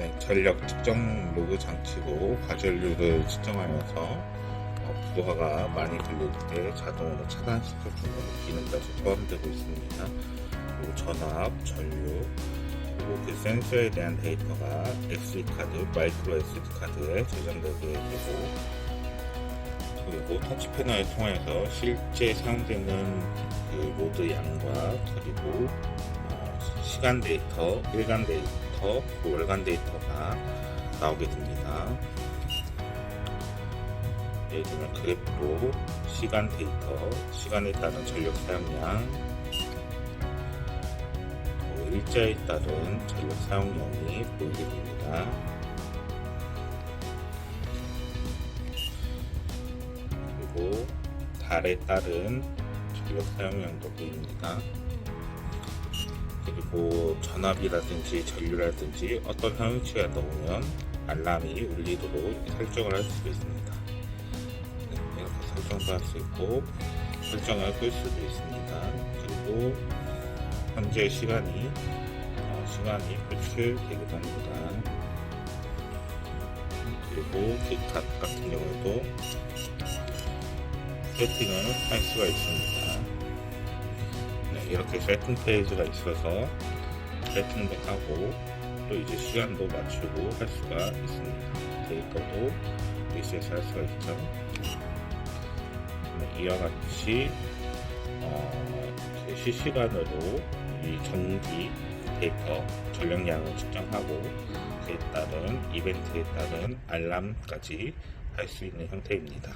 네, 전력 측정 로그 장치로 과전류를 측정하여서 어, 부하가 많이 들릴 때 자동으로 차단시켜주는 기능까지 포함되고 있습니다. 그리고 전압, 전류, 그리고 그 센서에 대한 데이터가 SD 카드, 마이크로 SD 카드에 저장되게 되고 그리고 터치 패널을 통해서 실제 사용되는 그 로드 양과 그리고 어, 시간 데이터, 일간 데이터, 그 월간 데이터가 나오게 됩니다. 예를 들면 그래프로 시간 데이터, 시간에 따른 전력 사용량, 또 일자에 따른 전력 사용량이 보이게 됩니다. 그리고 달에 따른 전력 사용량도 보입니다. 그리고 전압이라든지 전류라든지 어떤 현위치가 나오면 알람이 울리도록 설정을 할 수도 있습니다. 네, 이렇게 설정도 할 수 있고 설정을 끌 수도 있습니다. 그리고 현재 시간이 어, 시간이 표출되기도 합니다. 그리고 기타 같은 경우에도 세팅을 할 수가 있습니다. 네, 이렇게 세팅 페이지가 있어서 세팅도 하고 또 이제 시간도 맞추고 할 수가 있습니다. 데이터도 리셋할 수가 있죠. 네, 이와 같이 어, 실시간으로 이 전기 데이터 전력량을 측정하고 그에 따른 이벤트에 따른 알람까지 할 수 있는 형태입니다.